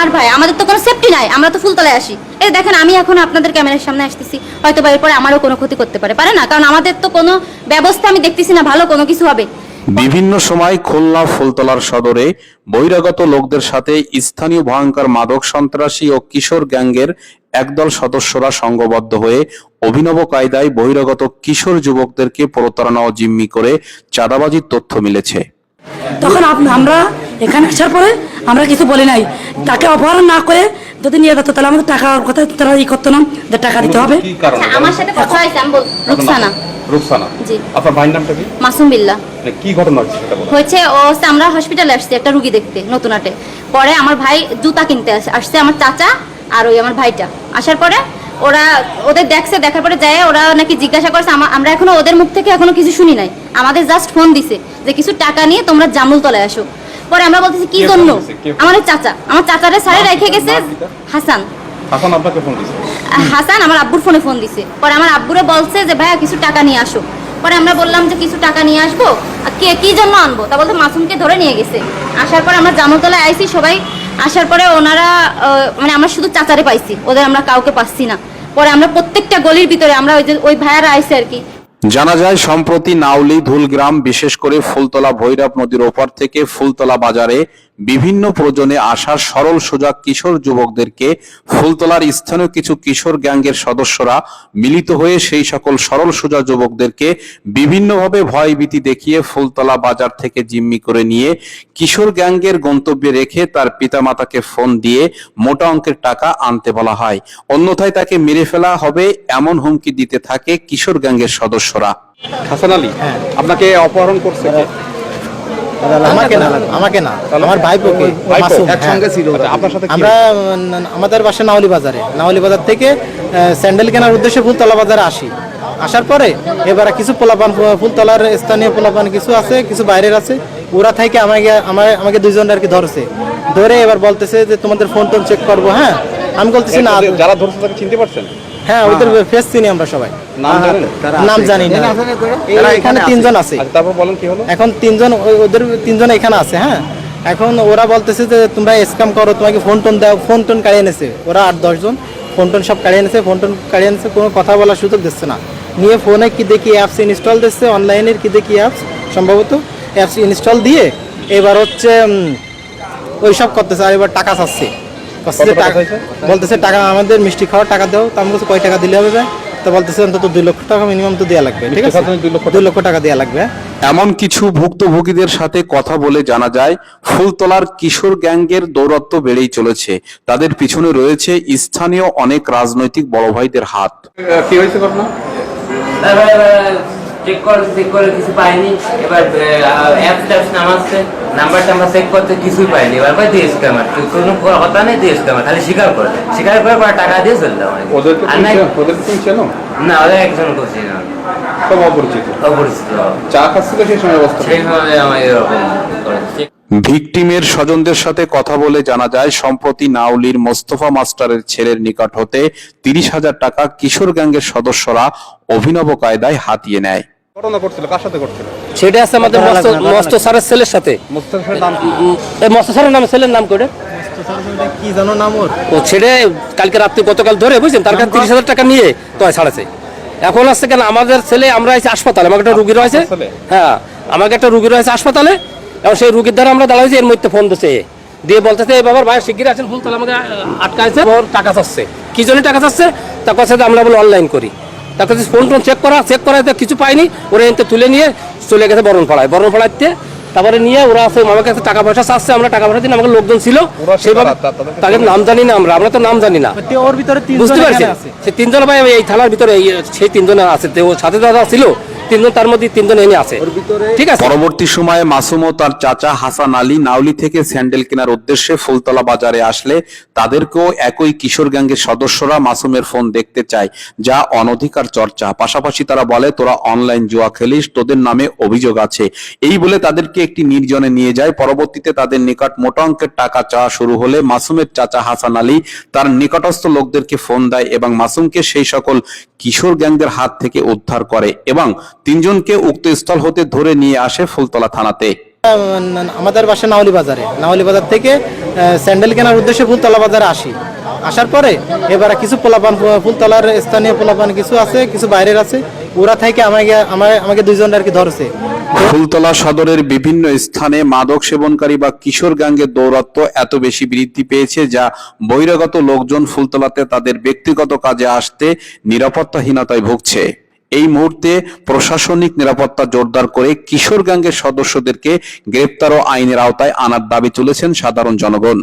আমার ভাই আমাদের তো কোনো সেফটি নাই আমরা তো ফুলতলায় আসি। এই দেখেন আমি এখন আপনাদের ক্যামেরার সামনে আসতেছি হয়তো বা এরপরে আমারও কোনো ক্ষতি করতে পারে পারে না কারণ আমাদের তো কোনো ব্যবস্থা আমি দেখতেছি না ভালো কোনো কিছু হবে। বিভিন্ন সময় খুলনা ফুলতলার সদরে বহিরাগত লোকদের সাথে স্থানীয় ভয়ঙ্কর মাদক সন্ত্রাসী ও কিশোর গ্যাংয়ের একদল সদস্যরা সংঘবদ্ধ হয়ে অভিনব কায়দায় বহিরাগত কিশোর যুবকদেরকে প্রতারণা ও জিম্মি করে চাঁদাবাজির তথ্য মিলেছে। তখন আমরা এখানে আসার পরে আমরা কিছু বলি নাই। তাকে অপহরণ না করে যদি নিয়ে যেত তাহলে আমাদের টাকা কথা তারা ই করতো না যে টাকা দিতে হবে। কি কারণে? আচ্ছা, আমার সাথে কথা হয়েছে আমি বল রুকসানা। রুকসানা। জি। আপনার ভাইয়ের নামটা কি? মাসুম বিল্লাহ মানে কি ঘটনা হচ্ছে সেটা বলুন। হয়েছে ও হচ্ছে আমরা হসপিটালে আসছি একটা রুগী দেখতে নতুন হাটে পরে আমার ভাই জুতা কিনতে আস- আসছে আমার চাচা আর ওই আমার ভাইটা। আসার পরে ওরা ওদের দেখছে দেখার পরে যায় ওরা নাকি জিজ্ঞাসা করছে আমরা এখনও ওদের মুখ থেকে এখনও কিছু শুনি নাই। আমাদের জাস্ট ফোন দিছে যে কিছু টাকা নিয়ে তোমরা জামুল তলায় আসো। পরে আমরা বলতেছি কি জন্য? দিছে? আমার চাচা আমার চাচারে সারে রেখে গেছে হাসান। হাসান আপনাকে ফোন দিয়েছে হাসান আমার আব্বুর ফোনে ফোন দিছে। পরে আমার আব্বুরে বলছে যে ভাইয়া কিছু টাকা নিয়ে আসো। পরে আমরা বললাম যে কিছু টাকা নিয়ে আসব? আর কে কি জন্য আনব? তা বলতে মাসুমকে ধরে নিয়ে গেছে। আসার পরে আমরা জামতলায় আইছি সবাই আসার পরে ওনারা মানে আমরা শুধু চাচারে পাইছি ওদের আমরা কাউকে পাচ্ছি না। পরে আমরা প্রত্যেকটা গলির ভিতরে আমরা ওই যে ওই ভাইয়ারা আইছে আর কি জানা যায় সম্প্রতি নাউলি ধুলগ্রাম বিশেষ করে ফুলতলা ভৈরব নদীর ওপার থেকে ফুলতলা বাজারে বিভিন্ন প্রয়োজনে আসা সরল সোজা কিশোর যুবকদেরকে ফুলতলার স্থানীয় কিছু কিশোর গ্যাংয়ের সদস্যরা মিলিত হয়ে সেই সকল সরল সোজা যুবকদেরকে বিভিন্নভাবে ভয়ভীতি দেখিয়ে ফুলতলা বাজার থেকে জিম্মি করে নিয়ে কিশোর গ্যাংয়ের গন্তব্যে রেখে তার পিতামাতাকে ফোন দিয়ে মোটা অঙ্কের টাকা আনতে বলা হয় অন্যথায় তাকে মেরে ফেলা হবে এমন হুমকি দিতে থাকে কিশোর গ্যাংয়ের সদস্যরা হাসান আলী, আপনাকে অপহরণ করছে? আমাকে না আমাকে না। আমার ভাইপোকে ভাইপো? মাসুম একসঙ্গে হ্যাঁ। ছিল আমরা আমাদের বাসা নাওলি বাজারে। নাওলি বাজার থেকে স্যান্ডেল কেনার উদ্দেশ্যে ফুলতলা বাজারে আসি। আসার পরে এবারে কিছু পোলাপান ফুলতলার স্থানীয় পোলাপান কিছু আছে কিছু বাইরের আছে। ওরা থেকে আমাকে আমার আমাকে দুইজন আর কি ধরছে। ধরে এবার বলতেছে যে তোমাদের ফোন টোন চেক করব হ্যাঁ? আমি বলতেছি না যারা ধরছে তাকে চিনতে পারছেন? হ্যাঁ ওদের ফেস চিনি আমরা সবাই। নাম জানি না। এখানে তিনজন আছে। আচ্ছা তারপর বলেন কি হলো? এখন তিনজন ওদের তিনজন এখানে আছে হ্যাঁ? এখন ওরা বলতেছে যে তোমরা স্ক্যাম করো তোমাকে ফোন টোন দাও। ফোন টোন কাড়িয়ে এনেছে। ওরা আট দশজন। ফোন টোন সব কাড়িয়ে এনেছে ফোন টোন কাড়িয়ে এনেছে কোনো কথা বলার সুযোগ দিচ্ছে না। নিয়ে ফোনে কি দেখি অ্যাপস ইনস্টল দিচ্ছে অনলাইনের কি দেখি অ্যাপস সম্ভবত অ্যাপস ইনস্টল দিয়ে এবার হচ্ছে ওই সব করতেছে আর এবার টাকা চাচ্ছে। বলতেছে টাকা আমাদের মিষ্টি খাওয়ার টাকা দাও। তো আমি কয় টাকা দিলে হবে তো বলতেছে অন্তত দুই লক্ষ টাকা মিনিমাম তো দেওয়া লাগবে ঠিক আছে? দুই লক্ষ টাকা? দেওয়া লাগবে। এমন কিছু ভুক্তভোগীদের সাথে কথা বলে জানা যায় ফুলতলার কিশোর গ্যাংয়ের দৌরত্ব বেড়েই চলেছে। তাদের পিছনে রয়েছে স্থানীয় অনেক রাজনৈতিক বড় ভাইদের হাত। কি হয়েছে ঘটনা? চেক করে চেক করে কিছু পাইনি। এবার অ্যাপ ট্যাপস নামাচ্ছে। নাম্বার টাম্বার চেক করতে কিছুই পাইনি। এবার কয় দিয়ে স্ক্যামার কোনো কথা নেই দিয়ে স্ক্যামার খালি স্বীকার করে। স্বীকার করে পরে টাকা দিয়ে চলতে তুমি চেনো? চেনো না ওদের একজন করছি না সব অপরিচিত। অপরিচিত। চা খাচ্ছিল সেই সময় অবস্থা। সেই সময় আমার এরকম ভিকটিমের স্বজনদের সাথে কথা বলে জানা যায় সম্প্রতি নাউলির মোস্তফা মাস্টারের ছেলের নিকট হতে তিরিশ হাজার টাকা কিশোর গ্যাংয়ের সদস্যরা অভিনব কায়দায় হাতিয়ে নেয়। ঘটনা করছিল কার সাথে করছিল সেটা আছে আমাদের মস্ত মস্ত স্যারের ছেলের সাথে। মোস্তাফের নাম কি? উম, এই মস্ত স্যারের নাম ছেলের নাম করে কি জানো নাম ওর? ও ছেড়ে কালকে রাত্রি গতকাল ধরে বুঝছেন? তার কাছে তিরিশ হাজার টাকা নিয়ে তো ছাড়াছে। এখন আসছে কেন? আমাদের ছেলে আমরা আছি হাসপাতালে। আমাকে একটা রুগী রয়েছে। হ্যাঁ আমাকে একটা রুগী রয়েছে হাসপাতালে। এবং সেই রুগীর দ্বারা আমরা দাঁড়াইছি এর মধ্যে ফোন দিচ্ছে এ। দিয়ে বলতেছে এই বাবার ভাই শিগগির আছেন ফুল তাহলে আমাকে আটকাইছে। ওর টাকা চাচ্ছে। কি জন্য টাকা চাচ্ছে? তা কথা আমরা বলে অনলাইন করি। তার কাছে ফোন টোন চেক করা চেক করা তো কিছু পায়নি ওরা এনতে তুলে নিয়ে চলে গেছে বরণ ফলায়। বরণ ফলাইতে তারপরে নিয়ে ওরা আছে আমার কাছে টাকা পয়সা চাচ্ছে আমরা টাকা পয়সা দিন আমাকে লোকজন ছিল ওরা সেভাবে তাদের নাম জানি না আমরা আমরা তো নাম জানি না। ওর ভিতরে তিনজন বুঝতে পারছি সে তিনজন ভাই এই থানার ভিতরে সেই তিনজন আছে তো ওর সাথে দাদা ছিল তিনজন তার মধ্যে তিনজন এনে আছে। ঠিক আছে? পরবর্তী সময়ে মাসুম ও তার চাচা হাসান আলী নাউলি থেকে স্যান্ডেল কেনার উদ্দেশ্যে ফুলতলা বাজারে আসলে তাদেরকেও একই কিশোর গ্যাংয়ের সদস্যরা মাসুমের ফোন দেখতে চায় যা অনধিকার চর্চা। পাশাপাশি তারা বলে তোরা অনলাইন জুয়া খেলিস তোদের নামে অভিযোগ আছে। এই বলে তাদেরকে একটি নির্জনে নিয়ে যায়। পরবর্তীতে তাদের নিকট মোটা অঙ্কের টাকা চাওয়া শুরু হলে মাসুমের চাচা হাসান আলী তার নিকটস্থ লোকদেরকে ফোন দেয় এবং মাসুমকে সেই সকল কিশোর গ্যাংদের হাত থেকে উদ্ধার করে এবং তিনজনকে উক্ত স্থল হতে ধরে নিয়ে আসে ফুলতলা থানাতে। আমাদের বাসা নাওলি বাজারে। নাওলি বাজার থেকে স্যান্ডেল কেনার উদ্দেশ্যে ফুলতলা বাজারে আসি। আসার পরে এবার কিছু পোলাপান ফুলতলার স্থানীয় পোলাপান কিছু আছে কিছু বাইরের আছে। ওরা থেকে আমাকে আমার আমাকে দুইজন আর কি ধরছে। ফুলতলা সদরের বিভিন্ন স্থানে মাদক সেবনকারী বা কিশোর গ্যাংয়ের দৌরাত্ম্য এত বেশি বৃদ্ধি পেয়েছে যা বহিরাগত লোকজন ফুলতলাতে তাদের ব্যক্তিগত কাজে আসতে নিরাপত্তাহীনতায় ভুগছে। এই মুহূর্তে প্রশাসনিক নিরাপত্তা জোরদার করে কিশোর গ্যাংয়ের সদস্যদেরকে গ্রেপ্তার ও আইনের আওতায় আনার দাবি তুলেছেন সাধারণ জনগণ।